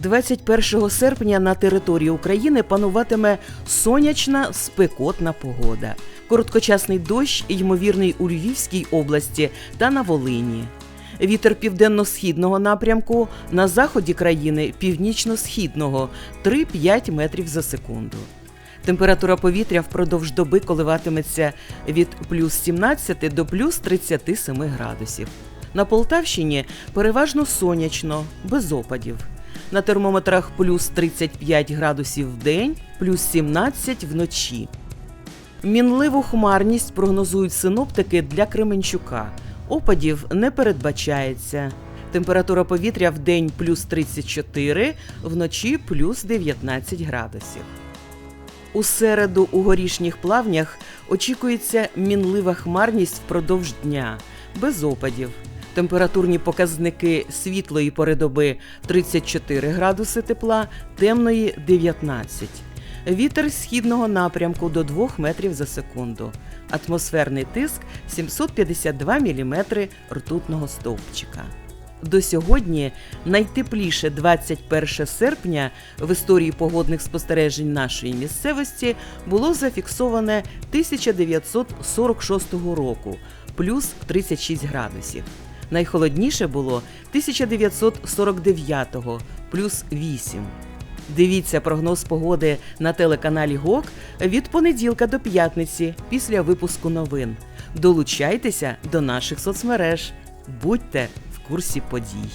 21 серпня на території України пануватиме сонячна спекотна погода. Короткочасний дощ ймовірний у Львівській області та на Волині. Вітер південно-східного напрямку на заході країни північно-східного 3-5 метрів за секунду. Температура повітря впродовж доби коливатиметься від плюс 17 до плюс 37 градусів. На Полтавщині переважно сонячно, без опадів. На термометрах плюс 35 градусів в день, плюс 17 вночі. Мінливу хмарність прогнозують синоптики для Кременчука. Опадів не передбачається. Температура повітря в день плюс 34, вночі плюс 19 градусів. У середу у горішніх плавнях очікується мінлива хмарність впродовж дня, без опадів. Температурні показники світлої пори доби 34 градуси тепла, темної 19. Вітер східного напрямку до 2 метрів за секунду. Атмосферний тиск 752 мм ртутного стовпчика. До сьогодні найтепліше 21 серпня в історії погодних спостережень нашої місцевості було зафіксоване 1946 року плюс 36 градусів. Найхолодніше було 1949-го плюс 8. Дивіться прогноз погоди на телеканалі ГОК від понеділка до п'ятниці після випуску новин. Долучайтеся до наших соцмереж. Будьте в курсі подій.